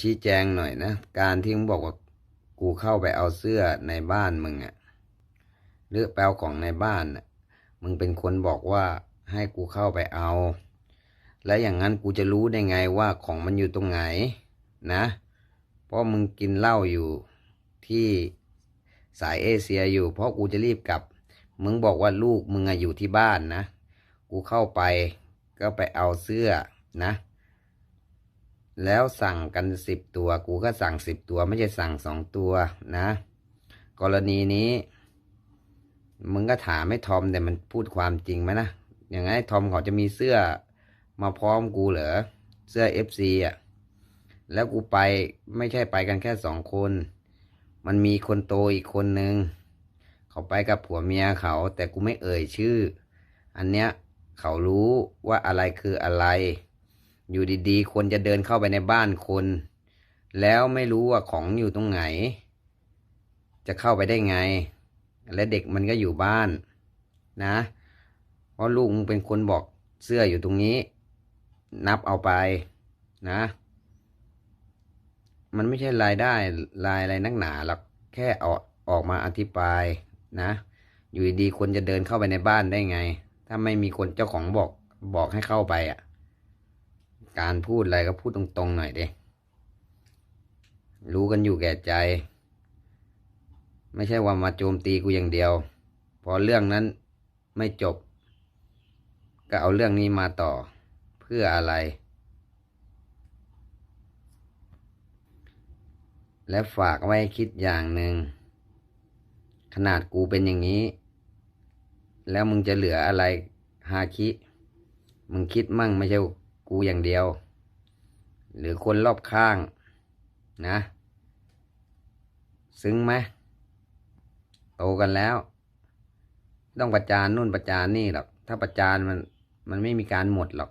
ชี้แจงหน่อยนะ การที่มึงบอกว่ากูเข้าไปเอาเสื้อในบ้านมึงอะหรือแปลของในบ้านน่ะมึงเป็นคนบอกว่าให้กูเข้าไปเอา และอย่างนั้นกูจะรู้ได้ไงว่าของมันอยู่ตรงไหนนะ เพราะมึงกินเหล้าอยู่ที่สายเอเชียอยู่ เพราะกูจะรีบกลับ มึงบอกว่าลูกมึงอะอยู่ที่บ้านนะ กูเข้าไปก็ไปเอาเสื้อนะ แล้วสั่งกันสิบตัว กูก็สั่งสิบตัว ไม่ใช่สั่งสองตัวนะ กรณีนี้ มึงก็ถามให้ทอมแต่มันพูดความจริงไหมนะ อย่างไงทอมเขาจะมีเสื้อมาพร้อมกูเหรอ เสื้อเอฟซีอะ แล้วกูไปไม่ใช่ไปกันแค่สองคน มันมีคนโตอีกคนนึง เขาไปกับผัวเมียเขา แต่กูไม่เอ่ยชื่อ อันเนี้ยเขารู้ว่าอะไรคืออะไร อยู่ดีๆ คนจะเดินเข้าไปในบ้านคน แล้วไม่รู้ว่าของอยู่ตรงไหน จะเข้าไปได้ไง และเด็กมันก็อยู่บ้าน นะ เพราะลูกมึงเป็นคนบอกเสื้ออยู่ตรงนี้ นับเอาไปนะ มันไม่ใช่รายได้รายอะไรนักหนาหรอกแค่ออกออกมาอธิบายนะ อยู่ดีๆคนจะเดินเข้าไปในบ้านได้ไง ถ้าไม่มีคนเจ้าของบอกบอกให้เข้าไปอะ การพูดอะไรก็พูดตรงๆหน่อยเด้รู้กันอยู่แก่ใจ ไม่ใช่ว่ามาโจมตีกูอย่างเดียว พอเรื่องนั้นไม่จบ ก็เอาเรื่องนี้มาต่อเพื่ออะไร และฝากไว้คิดอย่างหนึ่ง ขนาดกูเป็นอย่างนี้ แล้วมึงจะเหลืออะไรฮาคิ มึงคิดมั่งไม่ใช่ กูอย่างเดียว หรือคนรอบข้างนะ ซึ้งไหมโตกันแล้ว ต้องประจานนู่นประจานนี่หรอก ถ้าประจานมันมันไม่มีการหมดหรอก